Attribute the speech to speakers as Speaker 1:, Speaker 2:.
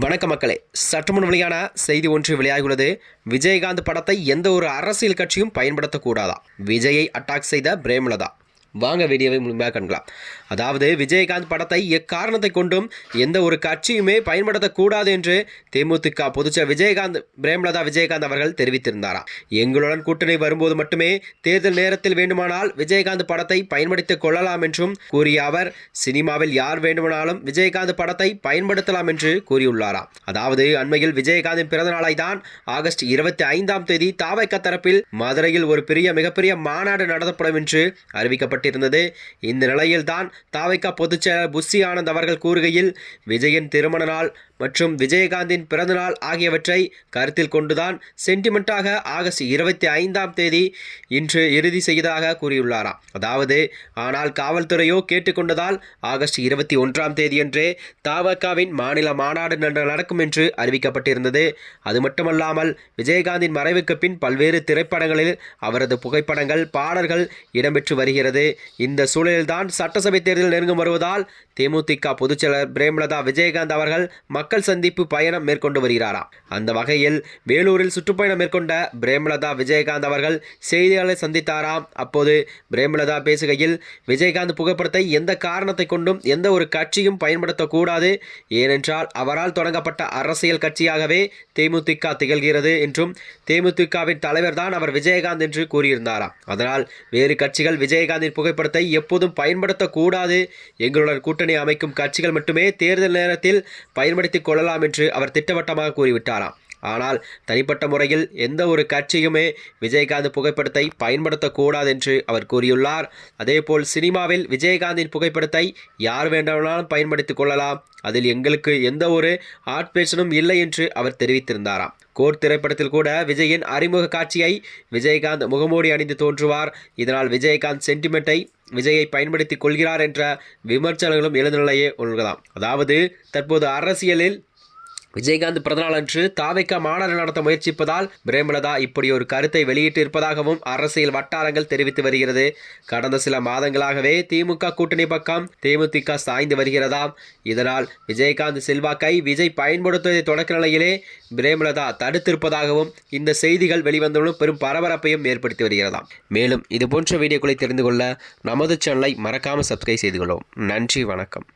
Speaker 1: வணக்க மக்களே. சற்றுமுன் வெளியான செய்தி ஒன்று வெளியாகியுள்ளது. விஜயகாந்த் படத்தை எந்த ஒரு அரசியல் கட்சியும் பயன்படுத்தக்கூடாதா? விஜயை அட்டாக் செய்த பிரேமலதா. வாங்க வீடியோவை முழுமையாக கண்கலாம். அதாவது விஜயகாந்த் படத்தை எக்காரணத்தை கொண்டும் எந்த ஒரு கட்சியுமே பயன்படுத்தக்கூடாது என்று தேமுதிக பொதுச்ச விஜயகாந்த் பிரேமலதா விஜயகாந்த் அவர்கள் தெரிவித்திருந்தாராம். எங்களுடன் கூட்டணி வரும்போது மட்டுமே தேர்தல் நேரத்தில் வேண்டுமானால் விஜயகாந்த் படத்தை பயன்படுத்திக் கொள்ளலாம் என்றும் கூறிய அவர் சினிமாவில் யார் வேண்டுமானாலும் விஜயகாந்த் படத்தை பயன்படுத்தலாம் என்று கூறியுள்ளாராம். அதாவது அண்மையில் விஜயகாந்தின் பிறந்த நாளை தான் ஆகஸ்ட் இருபத்தி ஐந்தாம் தேதி தாவைக்க தரப்பில் மதுரையில் ஒரு பெரிய மிகப்பெரிய மாநாடு நடத்தப்படும் என்று கூறப்பட்டிருந்தது இந்த நிலையில்தான் தாவைக்கா பொதுச்செயலர் புஷி ஆனந்த் அவர்கள் கூறுகையில் விஜயின் திருமண நாள் மற்றும் விஜயகாந்தின் பிறந்தநாள் ஆகியவற்றை கருத்தில் கொண்டுதான் சென்டிமெண்ட்டாக ஆகஸ்ட் இருபத்தி ஐந்தாம் தேதி இன்று இறுதி செய்ததாக கூறியுள்ளாராம் அதாவது ஆனால் காவல்துறையோ கேட்டுக்கொண்டதால் ஆகஸ்ட் இருபத்தி ஒன்றாம் தேதியன்றே தாவகாவின் மாநில மாநாடு நடக்கும் என்று அறிவிக்கப்பட்டிருந்தது. அது மட்டுமல்லாமல் விஜயகாந்தின் மறைவுக்கு பின் பல்வேறு திரைப்படங்களில் அவரது புகைப்படங்கள் பாடல்கள் இடம்பெற்று வருகிறது. இந்த சூழலில்தான் சட்டசபை தேர்தல் நெருங்கும் வருவதால் தேமுதிக பொதுச்செயலர் பிரேமலதா விஜயகாந்த் அவர்கள் மக்கள் சந்திப்பு பயணம் மேற்கொண்டு வருகிறாராம் அந்த வகையில் வேலூரில் சுற்றுப்பயணம் மேற்கொண்ட பிரேமலதா விஜயகாந்த் அவர்கள் செய்தியாளரை சந்தித்தாராம். அப்போது பிரேமலதா பேசுகையில் விஜயகாந்த் புகைப்படத்தை எந்த காரணத்தை கொண்டும் எந்த ஒரு கட்சியும் பயன்படுத்தக்கூடாது. ஏனென்றால் அவரால் தொடங்கப்பட்ட அரசியல் கட்சியாகவே தேமுதிக திகழ்கிறது என்றும் தேமுதிகவின் தலைவர் தான் அவர் விஜயகாந்த் என்று கூறியிருந்தாராம். அதனால் வேறு கட்சிகள் விஜயகாந்தின் புகைப்படத்தை எப்போதும் பயன்படுத்தக்கூடாது. எங்களுடன் கூட்டணி அமைக்கும் கட்சிகள் மட்டுமே தேர்தல் நேரத்தில் பயன்படுத்திக் கொள்ளலாம் என்று அவர் திட்டவட்டமாக கூறிவிட்டாராம். ஆனால் தனிப்பட்ட முறையில் எந்த ஒரு கட்சியுமே விஜயகாந்த் புகைப்படத்தை பயன்படுத்தக்கூடாது என்று அவர் கூறியுள்ளார். அதேபோல் சினிமாவில் விஜயகாந்தின் புகைப்படத்தை யார் வேண்டுமானாலும் பயன்படுத்திக் கொள்ளலாம். அதில் எங்களுக்கு எந்த ஒரு ஆட்பேஷனும் இல்லை என்று அவர் தெரிவித்திருந்தாராம். கோட் திரைப்படத்தில் கூட விஜயின் அறிமுக காட்சியை விஜயகாந்த் முகமூடி அணிந்து தோன்றுவார். இதனால் விஜயகாந்த் சென்டிமெண்ட்டை விஜயை பயன்படுத்திக் கொள்கிறார் என்ற விமர்சனங்களும் எழுந்த நிலையே உள்ளதாம் அதாவது தற்போது அரசியலில் விஜயகாந்த் பிறந்தநாள் அன்று தாவைக்கா மாநாடு நடத்த முயற்சிப்பதால் பிரேமலதா இப்படி ஒரு கருத்தை வெளியிட்டு இருப்பதாகவும் அரசியல் வட்டாரங்கள் தெரிவித்து வருகிறது. கடந்த சில மாதங்களாகவே திமுக கூட்டணி பக்கம் தேமுதிக சாய்ந்து வருகிறதாம். இதனால் விஜயகாந்த் செல்வாக்கை விஜய் பயன்படுத்துவதை தொடக்க நிலையிலே பிரேமலதா தடுத்திருப்பதாகவும் இந்த செய்திகள் வெளிவந்தவுடன் பெரும் பரபரப்பையும் ஏற்படுத்தி வருகிறதாம். மேலும் இதுபோன்ற வீடியோக்களை தெரிந்து கொள்ள நமது சேனலை மறக்காமல் சப்ஸ்கிரைப் செய்து கொள்ளும் நன்றி வணக்கம்.